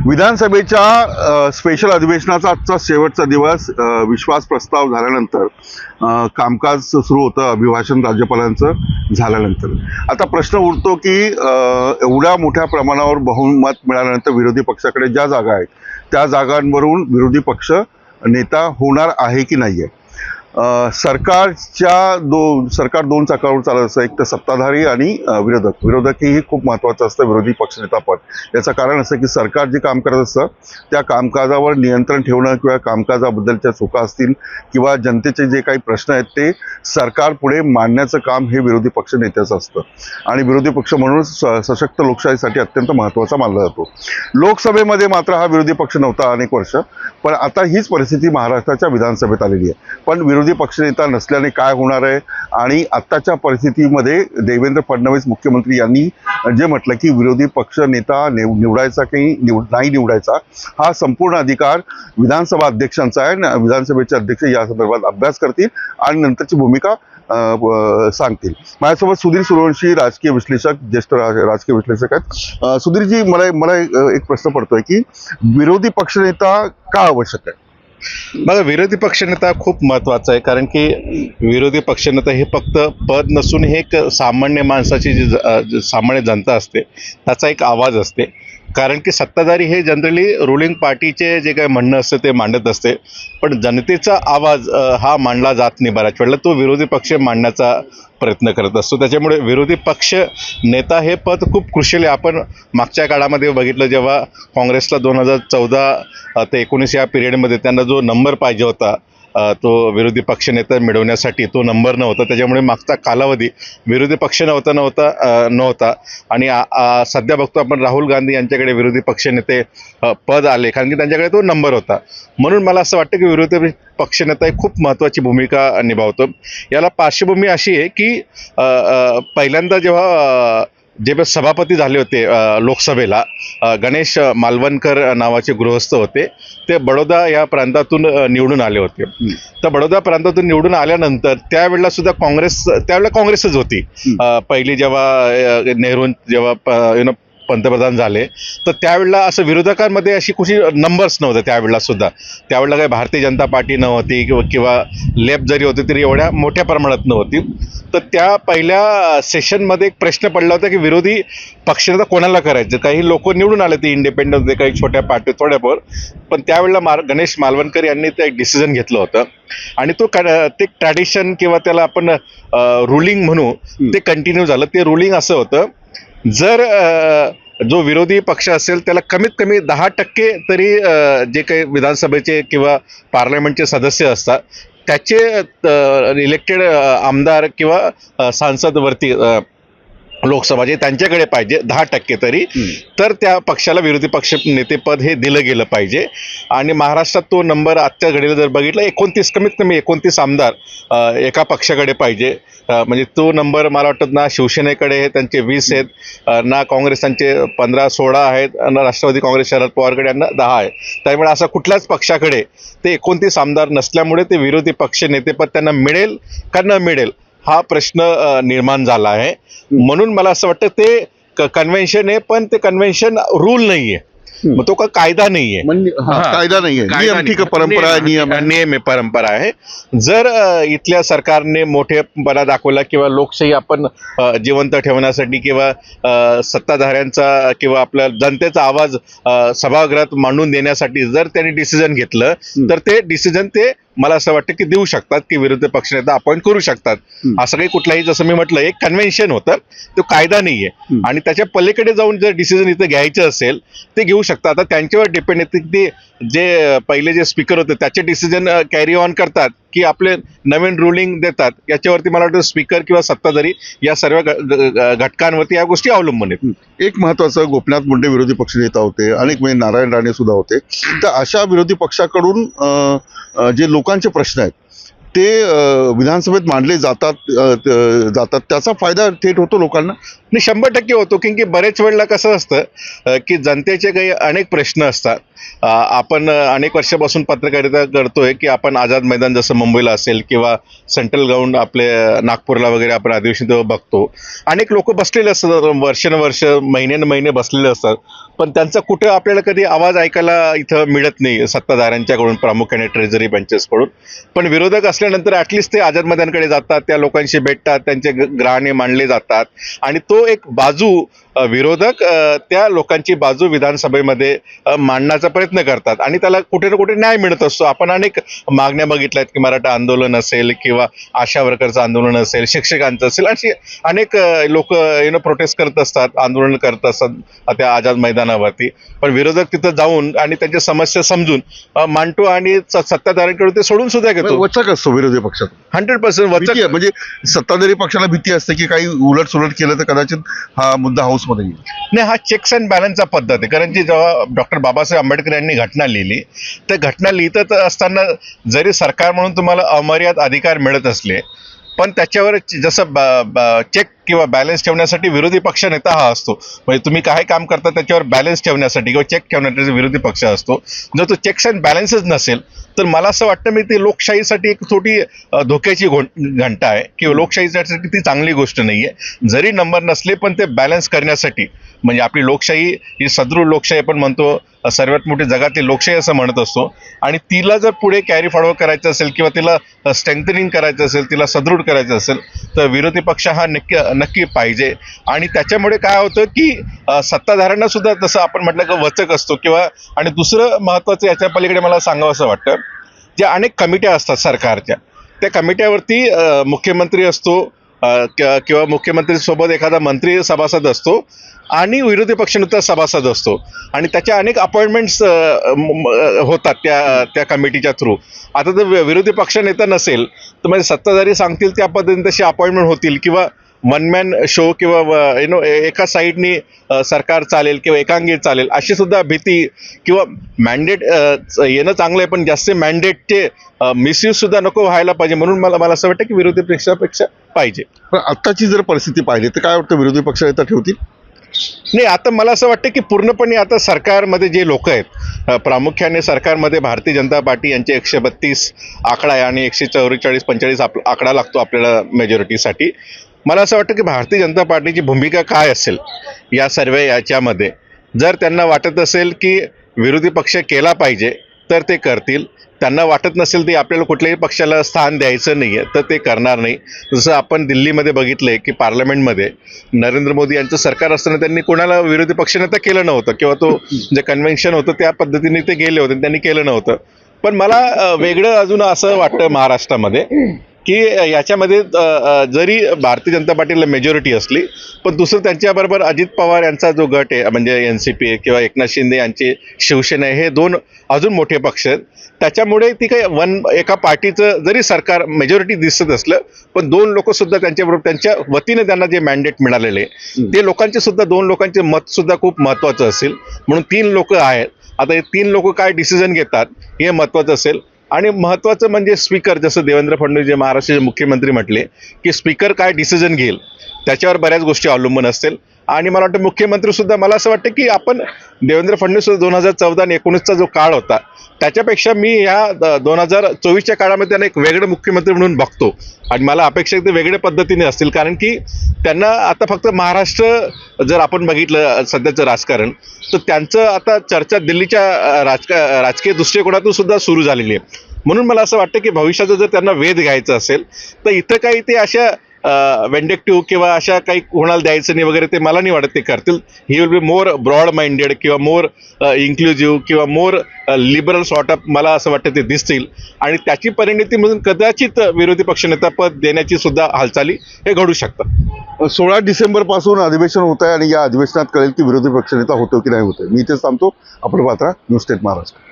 विधानसभेच्या स्पेशल अधिवेशनाचा आजचा शेवटचा दिवस विश्वास प्रस्ताव झाल्यानंतर कामकाज सुरू होतं अभिभाषण राज्यपालांचं झाल्यानंतर. आता प्रश्न उरतो की एवढ्या मोठ्या प्रमाणावर बहुमत मिळाल्यानंतर विरोधी पक्षाकडे ज्या जागा आहेत त्या जागांवरून विरोधी पक्ष नेता होणार आहे की नाही आहे सरकारच्या दो सरकार दोन चाकावर चालत असतं. एक तर सत्ताधारी आणि विरोधक. विरोधक हेही खूप महत्त्वाचं असतं विरोधी पक्षनेता पद. याचं कारण असं की सरकार जे काम करत असतं त्या कामकाजावर नियंत्रण ठेवणं किंवा कामकाजाबद्दलच्या चुका असतील किंवा जनतेचे जे काही प्रश्न आहेत ते सरकार पुढे मांडण्याचं काम हे विरोधी पक्ष नेत्याचं असतं. आणि विरोधी पक्ष म्हणून स- सशक्त लोकशाहीसाठी अत्यंत महत्त्वाचा मानला जातो. लोकसभेमध्ये मात्र हा विरोधी पक्ष नव्हता अनेक वर्ष पण आता हीच परिस्थिती महाराष्ट्राच्या विधानसभेत आलेली आहे. पण विरोधी पक्षनेता नसल्याने काय होणार आहे? आणि आत्ताच्या परिस्थितीमध्ये देवेंद्र फडणवीस मुख्यमंत्री यांनी जे म्हटलं की विरोधी पक्ष नेता निव निवडायचा काही निव नाही निवडायचा हा संपूर्ण अधिकार विधानसभा अध्यक्षांचा आहे. विधानसभेचे अध्यक्ष या संदर्भात अभ्यास करतील आणि नंतरची भूमिका सांगतील. माझ्यासोबत सुधीर सुरवंशी राजकीय विश्लेषक ज्येष्ठ राजकीय विश्लेषक आहेत. सुधीरजी मला मला एक एक प्रश्न पडतोय की विरोधी पक्षनेता का आवश्यक आहे? बघा विरोधी पक्षनेता खूप महत्त्वाचा आहे कारण की विरोधी पक्षनेता हे फक्त पद नसून हे एक सामान्य माणसाची जी ज- सामान्य जनता असते त्याचा एक आवाज असते. कारण की सत्ताधारी हे जनरली रुलिंग पार्टीचे जे काही म्हणणं असतं ते मांडत असते पण जनतेचा आवाज हा मांडला जात नाही बऱ्याच वेळेला. तो विरोधी पक्ष मांडण्याचा प्रयत्न करत असतो. त्याच्यामुळे विरोधी पक्ष नेता हे पद खूप क्रुशियल आहे. आपण मागच्या काळामध्ये बघितलं जेव्हा काँग्रेसला दोन हजार चौदा ते एकोणीस या पिरियडमध्ये त्यांना जो नंबर पाहिजे होता तो विरोधी पक्षनेता मिळवण्यासाठी तो नंबर नव्हता. त्याच्यामुळे मागचा कालावधी विरोधी पक्ष नव्हता नव्हता नव्हता. आणि सध्या बघतो आपण राहुल गांधी यांच्याकडे विरोधी पक्षनेते पद आले. कारण की त्यांच्याकडे तो नंबर होता. म्हणून मला असं वाटतं की विरोधी पक्षनेता ही खूप महत्त्वाची भूमिका निभावतो. याला पार्श्वभूमी अशी आहे की पहिल्यांदा जेव्हा जे सभापती झाले होते लोकसभेला गणेश मालवणकर नावाचे गृहस्थ होते ते बडोदा या प्रांतातून निवडून आले होते. तर बडोदा प्रांतातून निवडून आल्यानंतर त्यावेळेला सुद्धा काँग्रेस त्यावेळेला काँग्रेसच होती. पहिली जेव्हा नेहरू जेव्हा यु नो पंतप्रधान झाले तर त्यावेळेला असं विरोधकांमध्ये अशी कुठली नंबर्स नव्हते त्यावेळेला सुद्धा. त्यावेळेला काही भारतीय जनता पार्टी नव्हती किंवा किंवा लेफ्ट जरी होती तरी एवढ्या मोठ्या प्रमाणात नव्हती. तर त्या पहिल्या सेशनमध्ये एक प्रश्न पडला होता की विरोधी पक्षनेता कोणाला करायचं? काही लोक निवडून आले ते इंडिपेंडन्स होते काही छोट्या पार्टी थोड्याफार. पण त्यावेळेला मार गणेश मालवणकर यांनी ते एक डिसिजन घेतलं होतं. आणि तो का- ते ट्रॅडिशन किंवा त्याला आपण रुलिंग म्हणू ते कंटिन्यू झालं. ते रुलिंग असं होतं जर जो विरोधी पक्ष असेल त्याला कमीत कमी दहा टक्के तरी जे काही विधानसभेचे किंवा पार्लमेंटचे सदस्य असतात त्याचे इलेक्टेड आमदार किंवा सांसदवरती लोकसभा जे त्यांच्याकडे पाहिजे दहा टक्के तरी तर त्या पक्षाला विरोधी पक्ष नेतेपद हे दिलं गेलं पाहिजे. आणि महाराष्ट्रात तो नंबर आजच्या घडीला जर बघितला एकोणतीस कमीत कमी एकोणतीस आमदार एका पक्षाकडे पाहिजे. म्हणजे तो नंबर मला वाटतं ना शिवसेनेकडे आहे त्यांचे वीस आहेत ना काँग्रेस त्यांचे पंधरा सोळा आहेत आणि राष्ट्रवादी काँग्रेस शरद पवारकडे यांना दहा आहे त्यामुळे असा कुठल्याच पक्षाकडे ते एकोणतीस आमदार नसल्यामुळे ते विरोधी पक्ष नेतेपद त्यांना मिळेल का न मिळेल? हा प्रश्न निर्माण झाला आहे. म्हणून मला असं वाटतं ते कन्व्हेन्शन आहे पण ते कन्व्हेन्शन रूल नाहीये. मग तो का कायदा नाहीये. कायदा नाहीये. नियम ठीक आहे नाही. परंपरा आहे नियम. नियम आहे परंपरा आहे. जर इथल्या सरकारने मोठेपणा दाखवला किंवा लोकशाही आपण जिवंत ठेवण्यासाठी किंवा सत्ताधाऱ्यांचा किंवा आपल्या जनतेचा आवाज सभागृहात मांडून देण्यासाठी जर त्यांनी डिसिजन घेतलं तर ते डिसिजन ते मला असं वाटतं की देऊ शकतात की विरोधी पक्षनेता अपॉइंट करू शकतात. असं काही कुठलाही जसं मी म्हटलं एक कन्व्हेन्शन होतं. तो कायदा नाहीये. आणि त्याच्या पलीकडे जाऊन जर डिसिजन इथं घ्यायचं असेल ते घेऊ शकतात. आता त्यांच्यावर डिपेंड येते की ते जे पहिले जे स्पीकर होते त्याचे डिसिजन कॅरी ऑन करतात. की आपले नवीन रुलिंग देतात. याच्यावरती मला वाटतं स्पीकर किंवा सत्ताधारी या सर्व घटकांवरती या गोष्टी अवलंबून आहेत. एक महत्वाचं गोपीनाथ मुंडे विरोधी पक्षनेता होते अनेक म्हणजे नारायण राणे सुद्धा होते. तर अशा विरोधी पक्षाकडून जे लोकांचे प्रश्न आहेत ते विधानसभेत मांडले जातात जातात. त्याचा फायदा थेट होतो लोकांना. आणि शंभर टक्के होतो की की बरेच वेळेला कसं असतं की जनतेचे काही अनेक प्रश्न असतात. आपण अनेक वर्षापासून पत्रकारिता करतोय की आपण आझाद मैदान जसं मुंबईला असेल किंवा सेंट्रल ग्राउंड आपले नागपूरला वगैरे आपण अधिवेशन तेव्हा बघतो. अनेक लोक बसलेले असतात वर्षानुवर्ष महिन्यान महिने बसलेले असतात. पण त्यांचा कुठं आपल्याला कधी आवाज ऐकायला इथं मिळत नाही सत्ताधाऱ्यांच्याकडून प्रामुख्याने ट्रेझरी बेंचेसकडून पण विरोधक असल्यानंतर ॲटलिस्ट ते आझाद मैदानकडे जातात त्या लोकांशी भेटतात त्यांचे ग्राहणे मांडले जातात. आणि तो एक बाजू विरोधक त्या लोकांची बाजू विधानसभेमध्ये मांडण्याचा प्रयत्न करतात. आणि त्याला कुठे ना कुठे न्याय मिळत असतो. आपण अनेक मागण्या बघितल्या आहेत की मराठा आंदोलन असेल किंवा आशा वर्करचं आंदोलन असेल शिक्षकांचं असेल अशी अनेक लोक नो प्रोटेस्ट करत असतात आंदोलन करत असतात त्या आझाद मैदानावरती पण विरोधक तिथं जाऊन आणि त्यांच्या समस्या समजून मांडतो आणि स- सत्ताधाऱ्यांकडे ते सोडून सुद्धा घेतो. वचक असतो विरोधी पक्षात. हंड्रेड पर्सेंट वचक. म्हणजे सत्ताधारी पक्षाला भीती असते की काही उलट सुलट केलं तर कदाचित हा मुद्दा हाऊसमध्ये येईल. नाही हा चेक्स अँड बॅलन्सचा पद्धत आहे. कारण की जेव्हा डॉक्टर बाबासाहेब आंबेडकर यांनी घटना लिहिली त्या घटना लिहित असताना जरी सरकार म्हणून तुम्हाला अमर्याद अधिकार मिळत असले पण त्याच्यावर जसं चेक किंवा बॅलन्स ठेवण्यासाठी विरोधी पक्ष नेता हा असतो. म्हणजे तुम्ही काय काम करता त्याच्यावर बॅलन्स ठेवण्यासाठी किंवा चेक ठेवण्यासाठी विरोधी पक्ष असतो. जर तो चेक्स अँड बॅलन्सच नसेल तर मला असं वाटतं मी ती लोकशाहीसाठी एक छोटी धोक्याची घो घंटा आहे. किंवा लोकशाहीसाठी ती चांगली गोष्ट नाही आहे जरी नंबर नसले पण ते बॅलन्स करण्यासाठी म्हणजे आपली लोकशाही ही सदृढ लोकशाही आपण म्हणतो सर्वात मोठी जगातील लोकशाही असं म्हणत असतो. आणि तिला जर पुढे कॅरी फॉरवर्ड करायचं असेल किंवा तिला स्ट्रेंथनिंग करायचं असेल तिला सदृढ करायचं असेल तर विरोधी पक्ष हा नक्की नक्की पाहिजे. आणि त्याच्यामुळे काय होतं की सत्ताधाऱ्यांना सुद्धा तसं आपण म्हटलं की वचक असतो किंवा आणि दुसरं महत्त्वाचं याच्या पलीकडे मला सांगावं असं वाटतं ज्या अनेक कमिट्या असतात सरकारच्या. त्या कमिट्यावरती मुख्यमंत्री असतो क- किंवा मुख्यमंत्रीसोबत एखादा मंत्री सभासद असतो आणि विरोधी पक्षनेता सभासद असतो. आणि त्याच्या अनेक अपॉइंटमेंट्स होतात त्या त्या कमिटीच्या थ्रू. आता जर विरोधी पक्षनेता नसेल तर म्हणजे सत्ताधारी सांगतील त्या पद्धतीने तशी अपॉइंटमेंट होतील किंवा वन मॅन शो किंवा यु नो एका साईडनी सरकार चालेल किंवा एकांगी चालेल अशी सुद्धा भीती किंवा मॅन्डेट येणं चांगलं आहे पण जास्त मॅन्डेटचे मिसयूज सुद्धा नको व्हायला पाहिजे म्हणून मला मला असं वाटतं की विरोधी पक्षापेक्षा पाहिजे. पण आत्ताची जर परिस्थिती पाहिली तर काय वाटतं विरोधी पक्ष नेता ठेवतील? नाही आता मला असं वाटतं की पूर्णपणे आता सरकारमध्ये जे लोक आहेत प्रामुख्याने सरकारमध्ये भारतीय जनता पार्टी यांचे एकशे बत्तीस आकडा आहे आणि एकशे चौवेचाळीस पंचेचाळीस आप आकडा लागतो आपल्याला मेजॉरिटीसाठी मला असं वाटतं की भारतीय जनता पार्टीची भूमिका काय असेल या सर्व याच्यामध्ये? जर त्यांना वाटत असेल की विरोधी पक्ष केला पाहिजे तर ते करतील. त्यांना वाटत नसेल ते आपल्याला कुठल्याही पक्षाला स्थान द्यायचं नाही आहे तर ते करणार नाही. जसं आपण दिल्लीमध्ये बघितलंय की पार्लमेंटमध्ये नरेंद्र मोदी यांचं सरकार असताना त्यांनी कोणाला विरोधी पक्षनेता केलं नव्हतं किंवा तो जे कन्व्हेन्शन होतं त्या पद्धतीने ते गेले होते त्यांनी केलं नव्हतं. पण मला वेगळं अजून असं वाटतं महाराष्ट्रामध्ये की याच्यामध्ये जरी भारतीय जनता पार्टीला मेजॉरिटी असली पण दुसरं त्यांच्याबरोबर अजित पवार यांचा जो गट आहे म्हणजे एन सी पी किंवा एकनाथ शिंदे यांची शिवसेना हे दोन अजून मोठे पक्ष आहेत. त्याच्यामुळे ती काही वन एका पार्टीचं जरी सरकार मेजॉरिटी दिसत असलं पण दोन लोक सुद्धा त्यांच्याबरोबर त्यांच्या वतीने त्यांना जे मॅन्डेट मिळालेले ते लोकांचे सुद्धा दोन लोकांचे मत सुद्धा खूप महत्त्वाचं असेल. म्हणून तीन लोक आहेत. आता हे तीन लोक काय डिसिजन घेतात हे महत्त्वाचं असेल. आणि महत्त्वाचं म्हणजे स्पीकर जसं देवेंद्र फडणवीस जे महाराष्ट्राचे मुख्यमंत्री म्हटले की स्पीकर काय डिसिजन घेईल त्याच्यावर बऱ्याच गोष्टी अवलंबून असतील. आणि मला वाटतं मुख्यमंत्री सुद्धा मला असं वाटतं की आपण देवेंद्र फडणवीस दोन हजार चौदा आणि एकोणीसचा जो काळ होता त्याच्यापेक्षा मी ह्या दोन हजार चोवीसच्या काळामध्ये त्यांना एक वेगळं मुख्यमंत्री म्हणून बघतो. आणि मला अपेक्षा ते वेगळ्या पद्धतीने असतील कारण की त्यांना आता फक्त महाराष्ट्र जर आपण बघितलं सध्याचं राजकारण तर त्यांचं आता चर्चा दिल्लीच्या राजका राजकीय दृष्टिकोनातून सुद्धा सुरू झालेली आहे. म्हणून मला असं वाटतं की भविष्याचा जर त्यांना वेध घ्यायचा असेल तर इथं काही ते अशा वेंडेक्टिव्ह किंवा अशा काही कोणाला द्यायचं नाही वगैरे ते मला नाही वाटत ते करतील. He will be more broad minded किंवा मोर इन्क्लुझिव्ह किंवा मोर लिबरल सॉर्ट ऑफ मला असं वाटतं ते दिसतील. आणि त्याची परिणिती म्हणून कदाचित विरोधी पक्षनेता पद देण्याची सुद्धा हालचाली हे घडू शकतात. सोळा डिसेंबरपासून अधिवेशन होत आहे आणि या अधिवेशनात कळेल की विरोधी पक्षनेता होतो की नाही होतो मी इथेच थांबतो. आपण पात्रा न्यूज स्टेट महाराष्ट्र.